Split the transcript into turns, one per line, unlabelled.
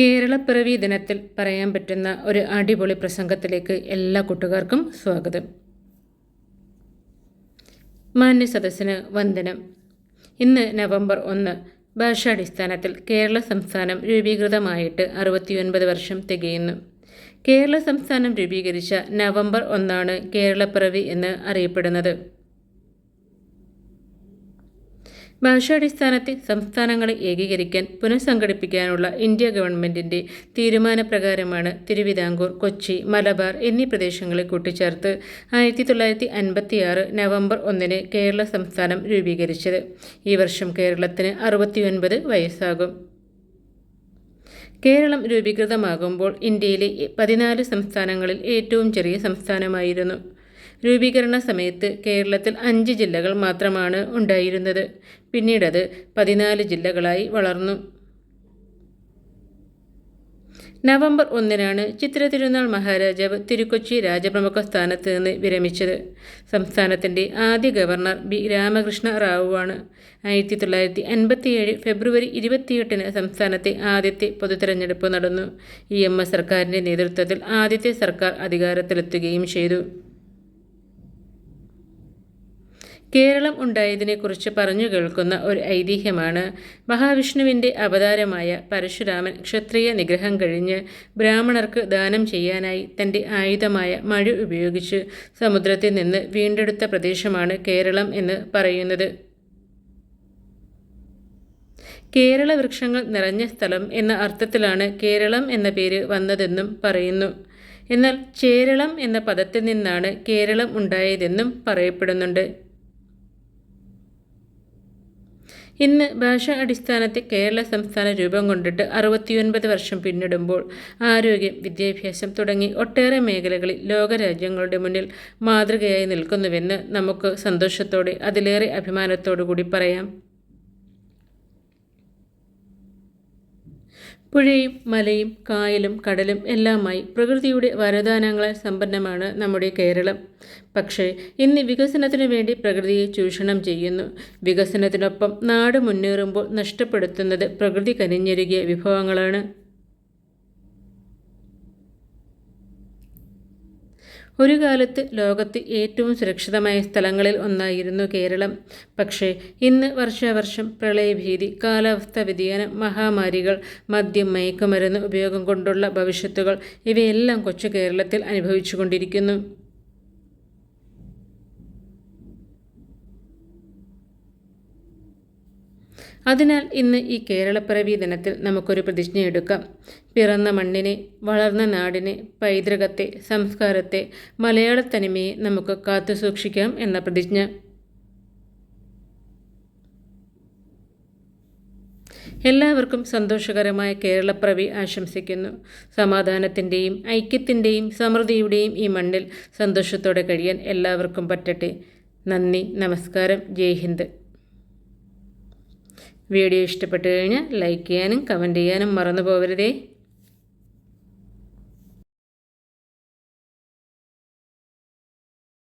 കേരളപ്പിറവി ദിനത്തിൽ പറയാൻ പറ്റുന്ന ഒരു അടിപൊളി പ്രസംഗത്തിലേക്ക് എല്ലാ കൂട്ടുകാർക്കും സ്വാഗതം. മാന്യ സദസ്സിന് വന്ദനം. ഇന്ന് നവംബർ ഒന്ന് ഭാഷാടിസ്ഥാനത്തിൽ കേരള സംസ്ഥാനം രൂപീകൃതമായിട്ട് അറുപത്തിയൊൻപത് വർഷം തികയുന്നു. കേരള സംസ്ഥാനം രൂപീകരിച്ച നവംബർ ഒന്നാണ് കേരളപ്പിറവി എന്ന് അറിയപ്പെടുന്നത്. ഭാഷാടിസ്ഥാനത്തിൽ സംസ്ഥാനങ്ങളെ ഏകീകരിക്കാൻ പുനഃസംഘടിപ്പിക്കാനുള്ള ഇന്ത്യ ഗവൺമെന്റിന്റെ തീരുമാനപ്രകാരമാണ് തിരുവിതാംകൂർ കൊച്ചി മലബാർ എന്നീ പ്രദേശങ്ങളെ കൂട്ടിച്ചേർത്ത് ആയിരത്തി തൊള്ളായിരത്തി അൻപത്തിയാറ് നവംബർ ഒന്നിന് കേരള സംസ്ഥാനം രൂപീകരിച്ചത്. ഈ വർഷം കേരളത്തിന് അറുപത്തിയൊൻപത് വയസ്സാകും. കേരളം രൂപീകൃതമാകുമ്പോൾ ഇന്ത്യയിലെ പതിനാല് സംസ്ഥാനങ്ങളിൽ ഏറ്റവും ചെറിയ സംസ്ഥാനമായിരുന്നു. രൂപീകരണ സമയത്ത് കേരളത്തിൽ അഞ്ച് ജില്ലകൾ മാത്രമാണ് ഉണ്ടായിരുന്നത്. പിന്നീടത് പതിനാല് ജില്ലകളായി വളർന്നു. നവംബർ ഒന്നിനാണ് ചിത്ര തിരുനാൾ മഹാരാജാവ് തിരുക്കൊച്ചി രാജപ്രമുഖ സ്ഥാനത്ത് നിന്ന് വിരമിച്ചത്. സംസ്ഥാനത്തിന്റെ ആദ്യ ഗവർണർ ബി. രാമകൃഷ്ണ റാവുവാണ്. ആയിരത്തി തൊള്ളായിരത്തി അൻപത്തിയേഴ് ഫെബ്രുവരി ഇരുപത്തിയെട്ടിന് സംസ്ഥാനത്തെ ആദ്യത്തെ പൊതുതെരഞ്ഞെടുപ്പ് നടന്നു. ഇ എം എസ് സർക്കാരിന്റെ നേതൃത്വത്തിൽ ആദ്യത്തെ സർക്കാർ അധികാരത്തിലെത്തുകയും ചെയ്തു. കേരളം ഉണ്ടായതിനെക്കുറിച്ച് പറഞ്ഞു കേൾക്കുന്ന ഒരു ഐതിഹ്യമാണ് മഹാവിഷ്ണുവിന്റെ അവതാരമായ പരശുരാമൻ ക്ഷത്രിയ നിഗ്രഹം കഴിഞ്ഞ് ബ്രാഹ്മണർക്ക് ദാനം ചെയ്യാനായി തന്റെ ആയുധമായ മഴ ഉപയോഗിച്ച് സമുദ്രത്തിൽ നിന്ന് വീണ്ടെടുത്ത പ്രദേശമാണ് കേരളം എന്ന് പറയുന്നത്. കേരള വൃക്ഷങ്ങൾ നിറഞ്ഞ സ്ഥലം എന്ന അർത്ഥത്തിലാണ് കേരളം എന്ന പേര് വന്നതെന്നും പറയുന്നു. എന്നാൽ ചേരളം എന്ന പദത്തിൽ നിന്നാണ് കേരളം ഉണ്ടായതെന്നും പറയപ്പെടുന്നുണ്ട്. ഇന്ന് ഭാഷാ അടിസ്ഥാനത്തിൽ കേരള സംസ്ഥാന രൂപം കൊണ്ടിട്ട് അറുപത്തിയൊൻപത് വർഷം പിന്നിടുമ്പോൾ ആരോഗ്യം വിദ്യാഭ്യാസം തുടങ്ങി ഒട്ടേറെ മേഖലകളിൽ ലോകരാജ്യങ്ങളുടെ മുന്നിൽ മാതൃകയായി നിൽക്കുന്നുവെന്ന് നമുക്ക് സന്തോഷത്തോടെ അതിലേറെ അഭിമാനത്തോടു കൂടി പറയാം. പുഴയും മലയും കായലും കടലും എല്ലാമായി പ്രകൃതിയുടെ വരദാനങ്ങളാൽ സമ്പന്നമാണ് നമ്മുടെ കേരളം. പക്ഷേ ഇന്ന് വികസനത്തിനു വേണ്ടി പ്രകൃതിയെ ചൂഷണം ചെയ്യുന്നു. വികസനത്തിനൊപ്പം നാട് മുന്നേറുമ്പോൾ നഷ്ടപ്പെടുത്തുന്നത് പ്രകൃതി കനിഞ്ഞൊരുകിയ വിഭവങ്ങളാണ്. ഒരു കാലത്ത് ലോകത്ത് ഏറ്റവും സുരക്ഷിതമായ സ്ഥലങ്ങളിൽ ഒന്നായിരുന്നു കേരളം. പക്ഷേ ഇന്ന് വർഷാവർഷം പ്രളയഭീതി കാലാവസ്ഥാ വ്യതിയാനം മഹാമാരികൾ മദ്യം മയക്കുമരുന്ന് ഉപയോഗം കൊണ്ടുള്ള ഭവിഷ്യത്തുകൾ ഇവയെല്ലാം കൊച്ചു കേരളത്തിൽ അനുഭവിച്ചുകൊണ്ടിരിക്കുന്നു. അതിനാൽ ഇന്ന് ഈ കേരളപ്പിറവി ദിനത്തിൽ നമുക്കൊരു പ്രതിജ്ഞയെടുക്കാം. പിറന്ന മണ്ണിനെ വളർന്ന നാടിനെ പൈതൃകത്തെ സംസ്കാരത്തെ മലയാളത്തനിമയെ നമുക്ക് കാത്തു സൂക്ഷിക്കാം എന്ന പ്രതിജ്ഞ. എല്ലാവർക്കും സന്തോഷകരമായ കേരളപ്പിറവി ആശംസിക്കുന്നു. സമാധാനത്തിന്റെയും ഐക്യത്തിന്റെയും സമൃദ്ധിയുടെയും ഈ മണ്ണിൽ സന്തോഷത്തോടെ കഴിയാൻ എല്ലാവർക്കും പറ്റട്ടെ. നന്ദി നമസ്കാരം. ജയ് ഹിന്ദ്. വീഡിയോ ഇഷ്ടപ്പെട്ടു കഴിഞ്ഞാൽ ലൈക്ക് ചെയ്യാനും കമന്റ് ചെയ്യാനും മറന്നു പോകരുതേ